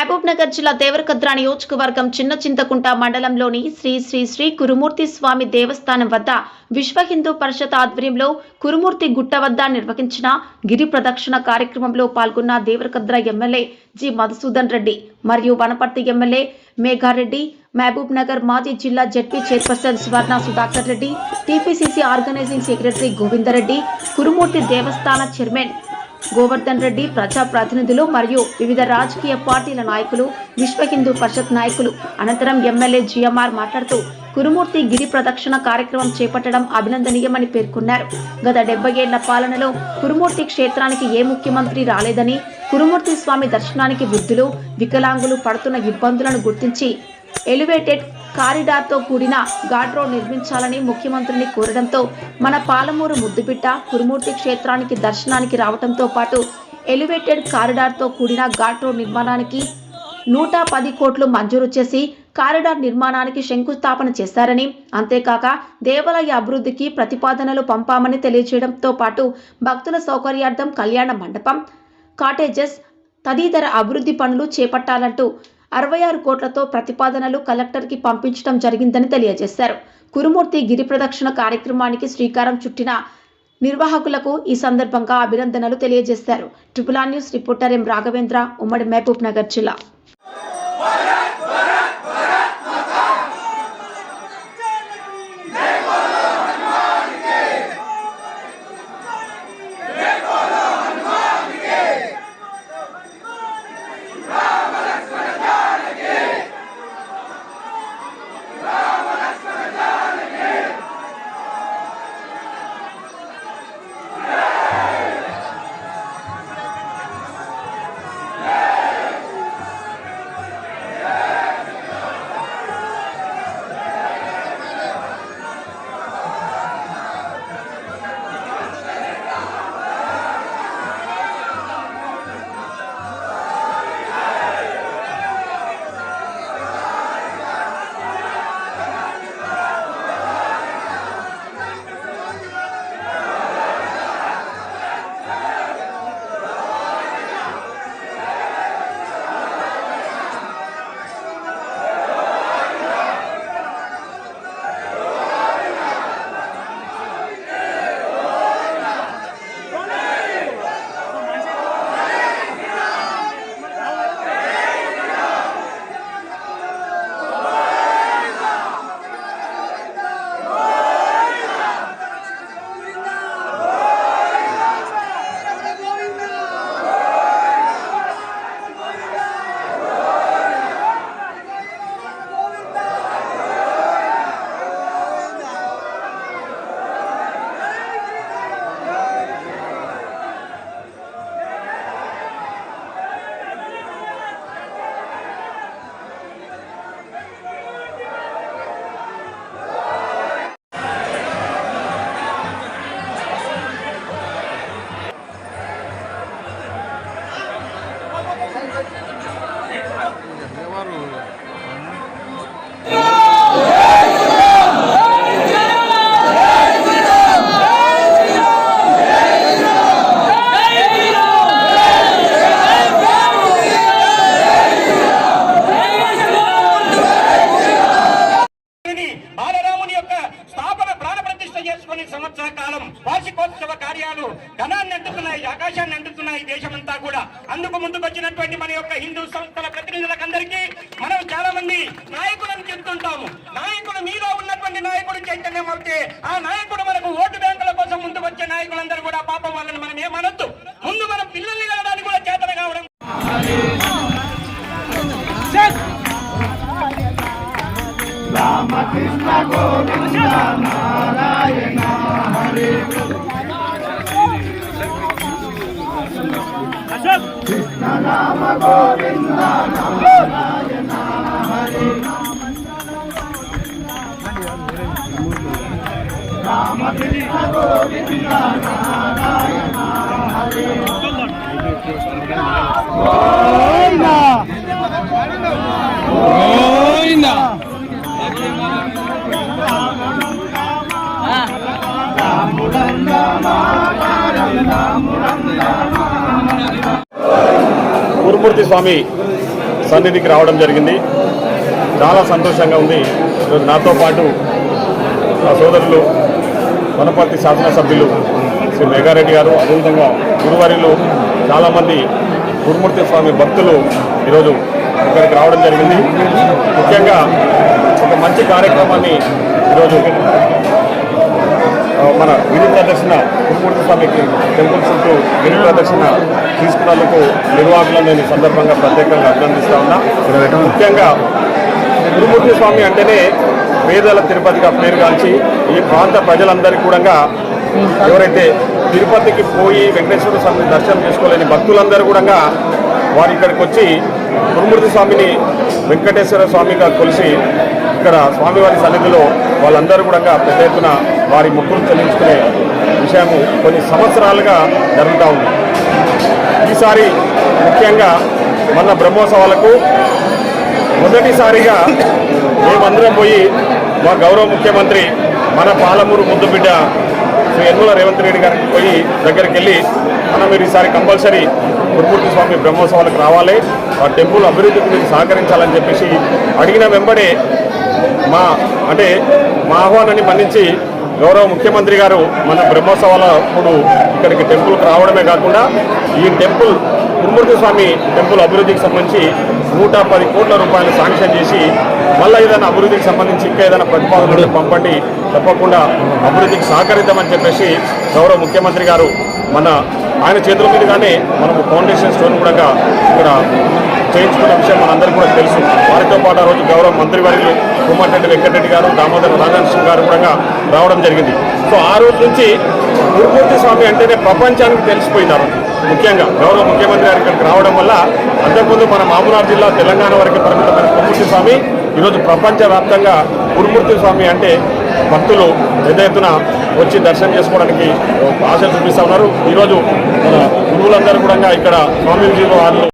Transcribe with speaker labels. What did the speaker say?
Speaker 1: మహబూబ్ నగర్ జిల్లా దేవరకద్ర నియోజకవర్గం చిన్న చింతకుంట మండలంలోని శ్రీ శ్రీ శ్రీ కురుమూర్తి స్వామి దేవస్థానం వద్ద విశ్వ హిందూ పరిషత్ ఆధ్వర్యంలో కురుమూర్తి గుట్ట వద్ద నిర్వహించిన గిరి ప్రదక్షిణ కార్యక్రమంలో పాల్గొన్న దేవరకద్ర ఎమ్మెల్యే జి మధుసూదన్ రెడ్డి మరియు వనపర్తి ఎమ్మెల్యే మేఘారెడ్డి మహబూబ్ నగర్ మాజీ జిల్లా ZP chairperson Suvarna Sudhakar Reddy TPCC organising secretary Govinda Reddy Kurumurthy దేవస్థాన చైర్మన్ గోవర్ధన్ రెడ్డి ప్రజా ప్రతినిధులు మరియు వివిధ రాజకీయ పార్టీల నాయకులు విశ్వ హిందూ పరిషత్ నాయకులు. అనంతరం ఎమ్మెల్యే జిఎంఆర్ మాట్లాడుతూ కురుమూర్తి గిరి ప్రదక్షిణ కార్యక్రమం చేపట్టడం అభినందనీయమని పేర్కొన్నారు. గత డెబ్బై ఏళ్ళ పాలనలో కురుమూర్తి క్షేత్రానికి ఏ ముఖ్యమంత్రి రాలేదని కురుమూర్తి స్వామి దర్శనానికి వృద్ధులు వికలాంగులు పడుతున్న ఇబ్బందులను గుర్తించి ఎలివేటెడ్ కారిడార్తో కూడిన ఘాట్ రోడ్ నిర్మించాలని ముఖ్యమంత్రిని కోరడంతో మన పాలమూరు ముద్దుబిట్ట కురుమూర్తి క్షేత్రానికి దర్శనానికి రావడంతో పాటు ఎలివేటెడ్ కారిడార్తో కూడిన ఘాట్ రోడ్ నిర్మాణానికి నూట పది కోట్లు మంజూరు చేసి కారిడార్ నిర్మాణానికి శంకుస్థాపన చేశారని అంతేకాక దేవాలయ అభివృద్ధికి ప్రతిపాదనలు పంపామని తెలియజేయడంతో పాటు భక్తుల సౌకర్యార్థం కళ్యాణ మండపం కాటేజెస్ తదితర అభివృద్ధి పనులు చేపట్టాలంటూ అరవై ఆరు కోట్లతో ప్రతిపాదనలు కలెక్టర్కి పంపించడం జరిగిందని తెలియజేశారు. కురుమూర్తి గిరి ప్రదక్షిణ కార్యక్రమానికి శ్రీకారం చుట్టిన నిర్వాహకులకు ఈ సందర్భంగా అభినందనలు తెలియజేశారు. Triple R news reporter M Raghavendra ఉమ్మడి మహబూబ్ నగర్ జిల్లా.
Speaker 2: చేసుకుని సంవత్సర కాలం వార్షికోత్సవ కార్యాలు ఘనాన్ని అంటున్నాయి ఆకాశాన్ని అంటున్నాయి దేశమంతా కూడా. అందుకు ముందుకు వచ్చినటువంటి మన యొక్క హిందూ సంస్థల ప్రతినిధులకందరికీ మనం చాలా మంది నాయకులను చెప్తుంటాము. నాయకుడు మీలో ఉన్నటువంటి నాయకుడు చైతన్యం అవుతే ఆ నాయకుడు మనకు ఓటు బ్యాంకుల కోసం ముందుకు వచ్చే నాయకులందరూ కూడా పాపం వాళ్ళని మనం ఏమనొద్దు. ముందు మనం పిల్లల్ని కృష్ణ గోవింద నారాయణ హరే కృష్ణ రామ గోవింద నారాయణ హరే రామ కృష్ణ గోవింద నారాయణ హరే ఓ
Speaker 3: గురుమూర్తి స్వామి సన్నిధికి రావడం జరిగింది. చాలా సంతోషంగా ఉంది. నాతో పాటు నా సోదరులు వనపర్తి శాసనసభ్యులు శ్రీ మేఘారెడ్డి గారు అదేవిధంగా గురువారిలో చాలామంది గురుమూర్తి స్వామి భక్తులు ఈరోజు ఇక్కడికి రావడం జరిగింది. ముఖ్యంగా ఒక మంచి కార్యక్రమాన్ని ఈరోజు మన గిరి ప్రదర్శన గురుమూర్తి స్వామికి టెంపుల్ చుట్టూ గిరి ప్రదర్శన తీసుకున్నందుకు నిర్వాహకులను నేను సందర్భంగా ప్రత్యేకంగా అభినందిస్తా ఉన్నా. ముఖ్యంగా గురుమూర్తి స్వామి అంటేనే పేదల తిరుపతిగా పేరుగాంచి ఈ ప్రాంత ప్రజలందరికీ కూడా ఎవరైతే తిరుపతికి పోయి వెంకటేశ్వర స్వామిని దర్శనం చేసుకోలేని భక్తులందరూ కూడా వారు ఇక్కడికి వచ్చి గురుమూర్తి స్వామిని వెంకటేశ్వర స్వామిగా కొలిసి ఇక్కడ స్వామివారి సన్నిధిలో వాళ్ళందరూ కూడా పెద్ద ఎత్తున వారి మొక్కులు చెల్లించుకునే విషయము కొన్ని సంవత్సరాలుగా జరుగుతూ ఉంది. ఈసారి ముఖ్యంగా మన బ్రహ్మోత్సవాలకు మొదటిసారిగా మేమందరం పోయి మా గౌరవ ముఖ్యమంత్రి మన పాలమూరు ముద్దుబిడ్డ శ్రీ యనుమల రేవంత్ రెడ్డి గారికి పోయి దగ్గరికి వెళ్ళి మనం మీరు ఈసారి కంపల్సరీ గురుమూర్తి స్వామి బ్రహ్మోత్సవాలకు రావాలి. ఆ టెంపుల్ అభివృద్ధికి మీరు సహకరించాలని చెప్పేసి అడిగిన వెంబడే మా అంటే మా ఆహ్వానాన్ని మన్నించి గౌరవ ముఖ్యమంత్రి గారు మన బ్రహ్మోత్సవాల అప్పుడు ఇక్కడికి టెంపుల్కి రావడమే కాకుండా ఈ టెంపుల్ గురుమూర్తి స్వామి టెంపుల్ అభివృద్ధికి సంబంధించి నూట పది కోట్ల రూపాయలు శాంక్షన్ చేసి మళ్ళీ ఏదైనా అభివృద్ధికి సంబంధించి ఇంకా ఏదైనా ప్రతిపాదనలు పంపండి. తప్పకుండా అభివృద్ధికి సహకరిద్దామని చెప్పేసి గౌరవ ముఖ్యమంత్రి గారు మన ఆయన చేతుల మీదుగానే మనము ఫౌండేషన్ స్టోన్ కూడా ఇక్కడ చేయించుకున్న విషయం మనందరికీ కూడా తెలుసు. వారితో పాటు ఆ రోజు గౌరవ మంత్రివర్యులు కుమ్మటిరెడ్డి వెంకటరెడ్డి గారు దామోదర రాజాకృష్ణ గారు కూడా రావడం జరిగింది. సో ఆ రోజు నుంచి గురుమూర్తి స్వామి అంటేనే ప్రపంచానికి తెలిసిపోయినారు ముఖ్యంగా గౌరవ ముఖ్యమంత్రి గారు ఇక్కడికి రావడం వల్ల అంతకుముందు మన మామూనార్ జిల్లా తెలంగాణ వరకు పరిమితమైన గురుమూర్తి స్వామి ఈరోజు ప్రపంచవ్యాప్తంగా గురుమూర్తి స్వామి అంటే భక్తులు పెద్ద ఎత్తున వచ్చి దర్శనం చేసుకోవడానికి ఆశలు చూపిస్తూ ఉన్నారు. ఈరోజు మన గురువులందరూ కూడా ఇక్కడ స్వామీజీలు వాళ్ళు